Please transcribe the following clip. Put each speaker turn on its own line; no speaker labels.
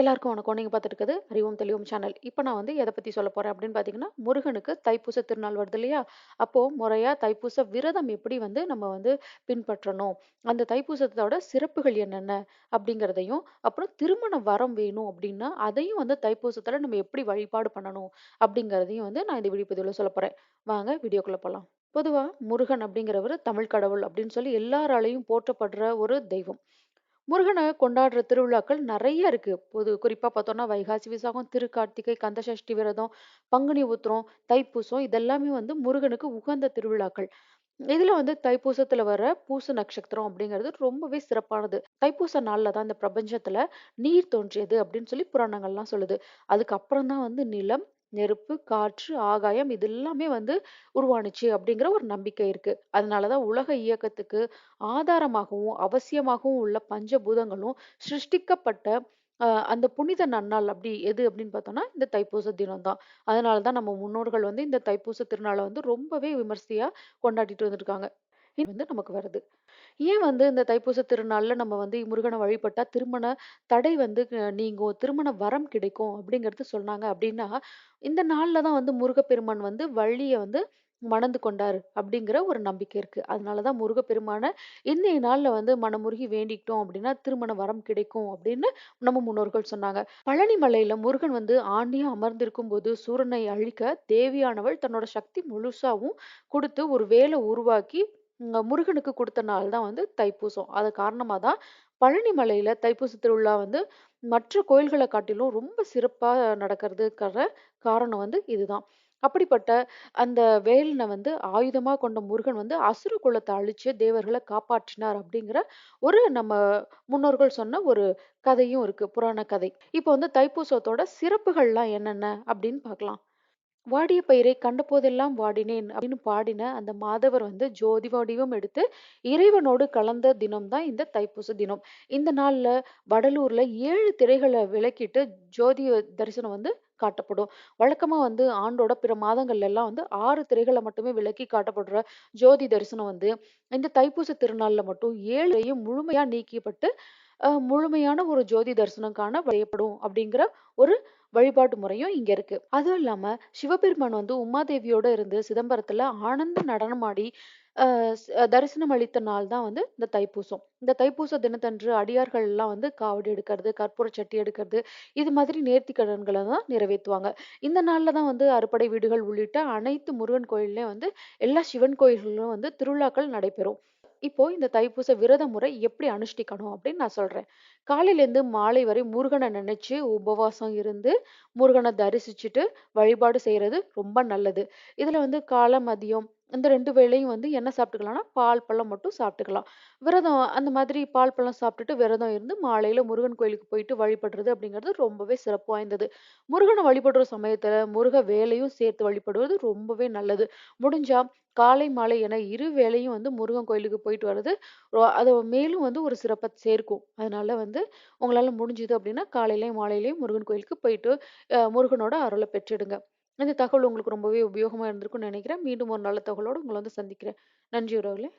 எல்லாருக்கும் வணக்கம். நீங்கள் பார்த்துட்டு இருக்குது அறிவோம் தெளிவோம் சேனல். இப்போ நான் வந்து எதை பற்றி சொல்ல போகிறேன் அப்படின்னு பார்த்தீங்கன்னா, முருகனுக்கு தைப்பூச திருநாள் வருது இல்லையா? அப்போது முறையாக தைப்பூச விரதம் எப்படி வந்து நம்ம வந்து பின்பற்றணும்? அந்த தைப்பூசத்தோட சிறப்புகள் என்னென்ன? அப்படிங்கிறதையும், அப்புறம் திருமண வரம் வேணும் அப்படின்னா, அதையும் வந்து தைப்பூசத்தில் நம்ம எப்படி வழிபாடு பண்ணணும்? அப்படிங்கிறதையும் வந்து நான் இந்த வீடியோ சொல்ல போகிறேன் வாங்க வீடியோக்குள்ளே போகலாம் பொதுவாக முருகன் அப்படிங்கிறவர் தமிழ் கடவுள் அப்படின்னு சொல்லி எல்லாராலையும் போற்றப்படுற ஒரு தெய்வம். முருகனை கொண்டாடுற திருவிழாக்கள் நிறைய இருக்கு. பொது குறிப்பா பார்த்தோம்னா, வைகாசி விசாகம், திருக்கார்த்திகை, கந்தசஷ்டி விரதம், பங்குனி உத்திரம், தைப்பூசம் இதெல்லாமே வந்து முருகனுக்கு உகந்த திருவிழாக்கள். இதுல வந்து தைப்பூசத்துல வர பூச நட்சத்திரம் அப்படிங்கிறது ரொம்பவே சிறப்பானது. தைப்பூச நாள்ல தான் இந்த பிரபஞ்சத்துல நீர் தோன்றியது அப்படின்னு சொல்லி புராணங்கள்லாம் சொல்லுது. அதுக்கப்புறம் தான் வந்து நிலம், நெருப்பு, காற்று, ஆகாயம் இது எல்லாமே வந்து உருவானுச்சு அப்படிங்கிற ஒரு நம்பிக்கை இருக்கு. அதனால தான் உலக இயக்கத்துக்கு ஆதாரமாகவும், அவசியமாகவும் உள்ள பஞ்சபூதங்களும் சிருஷ்டிக்கப்பட்ட அந்த புனித நன்னாள் அப்படி எது அப்படின்னு பார்த்தோம்னா, இந்த தைப்பூச தினம் தான். அதனால தான் நம்ம முன்னோர்கள் வந்து இந்த தைப்பூச திருநாளை வந்து ரொம்பவே விமர்சையா கொண்டாடிட்டு வந்துருக்காங்க. இது வந்து நமக்கு வருது. ஏன் வந்து இந்த தைப்பூச திருநாளில் நம்ம வந்து முருகனை வழிபட்டா திருமண தடை வந்து நீங்கும், திருமண வரம் கிடைக்கும் அப்படிங்கிறது சொன்னாங்க அப்படின்னா, இந்த நாளில் தான் வந்து முருகப்பெருமான் வந்து வள்ளியை வந்து மணந்து கொண்டார் அப்படிங்கிற ஒரு நம்பிக்கை இருக்கு. அதனால தான் முருகப்பெருமான இன்னைய நாள்ல வந்து மனமுருகி வேண்டிக்கிட்டோம் அப்படின்னா, திருமண வரம் கிடைக்கும் அப்படின்னு நம்ம முன்னோர்கள் சொன்னாங்க. பழனி மலையில முருகன் வந்து ஆண்டியா அமர்ந்திருக்கும்போது சூரனை அழிக்க தேவியானவள் தன்னோட சக்தி முழுசாவும் கொடுத்து ஒரு வேலை உருவாக்கி ம் முருகனுக்கு கொடுத்த நாள் தான் வந்து தைப்பூசம். அது காரணமா தான் பழனி மலையில தைப்பூச திருவிழா வந்து மற்ற கோயில்களை காட்டிலும் ரொம்ப சிறப்பா நடக்கிறதுக்கான காரணம் வந்து இதுதான். அப்படிப்பட்ட அந்த வேலினை வந்து ஆயுதமா கொண்ட முருகன் வந்து அசுர குலத்த அழிச்சு தேவர்களை காப்பாற்றினார் அப்படிங்கிற ஒரு நம்ம முன்னோர்கள் சொன்ன ஒரு கதையும் இருக்கு. புராண கதை. இப்போ வந்து தைப்பூசத்தோட சிறப்புகள்லாம் என்னென்ன அப்படின்னு பார்க்கலாம். "வாடிய பயிரை கண்டபோதெல்லாம் வாடினேன்" அப்படின்னு பாடின அந்த மாதவர் வந்து ஜோதி வடிவம் எடுத்து இறைவனோடு கலந்த தினம் தான் இந்த தைப்பூச தினம். இந்த நாள்ல வடலூர்ல 7 திரைகள விலக்கிட்டு ஜோதி தரிசனம் வந்து காட்டப்படும். வழக்கமா வந்து ஆண்டோட பிற மாதங்கள்ல எல்லாம் வந்து ஆறு திரைகளை மட்டுமே விலக்கி காட்டப்படுற ஜோதி தரிசனம் வந்து, இந்த தைப்பூச திருநாள்ல மட்டும் ஏழையும் முழுமையா நீக்கப்பட்டு, முழுமையான ஒரு ஜோதி தரிசனம் காண வழியப்படும் அப்படிங்கிற ஒரு வழிபாட்டு முறையும் இங்க இருக்கு. அதுவும் இல்லாம சிவபெருமான் வந்து உமாதேவியோட இருந்து சிதம்பரத்துல ஆனந்த நடனமாடி தரிசனம் அளித்த நாள் தான் வந்து இந்த தைப்பூசம். இந்த தைப்பூச தினத்தன்று அடியார்கள் எல்லாம் வந்து காவடி எடுக்கிறது, கற்பூர சட்டி எடுக்கிறது, இது மாதிரி நேர்த்தி கடன்களை தான் நிறைவேற்றுவாங்க இந்த நாள்ல தான் வந்து அறுபடை வீடுகள் உள்ளிட்ட அனைத்து முருகன் கோயில்லையும் வந்து எல்லா சிவன் கோயில்களிலும் வந்து திருவிழாக்கள் நடைபெறும். இப்போ இந்த தைப்பூச விரத முறை எப்படி அனுஷ்டிக்கணும் அப்படின்னு நான் சொல்றேன். காலையிலேருந்து மாலை வரை முருகனை நினைச்சு உபவாசம் இருந்து, முருகனை தரிசிச்சுட்டு வழிபாடு செய்யறது ரொம்ப நல்லது. இதுல வந்து காலை, மதியம் இந்த 2 வேளையும் வந்து என்ன சாப்பிட்டுக்கலாம்னா, பால், பழம் மட்டும் சாப்பிட்டுக்கலாம். விரதம் அந்த மாதிரி பால், பழம் சாப்பிட்டுட்டு விரதம் இருந்து மாலையில முருகன் கோயிலுக்கு போயிட்டு வழிபடுறது அப்படிங்கிறது ரொம்பவே சிறப்பு வாய்ந்தது. முருகனை வழிபடுற சமயத்துல முருக வேலையும் சேர்த்து வழிபடுவது ரொம்பவே நல்லது. முடிஞ்சா காலை, மாலை என இரு வேளையும் வந்து முருகன் கோயிலுக்கு போயிட்டு வர்றது ரொ அது மேலும் வந்து ஒரு சிறப்ப சேர்க்கும். அதனால வந்து உங்களால முடிஞ்சது அப்படின்னா, காலையிலயும், மாலையிலயும் முருகன் கோயிலுக்கு போயிட்டு அ முருகனோட அருள பெற்றிடுங்க. இந்த தகவல் உங்களுக்கு ரொம்பவே உபயோகமாக இருந்திருக்கும்னு நினைக்கிறேன். மீண்டும் ஒரு நல்ல தகவலோடு உங்களை வந்து சந்திக்கிறேன். நன்றி உறவுகளே!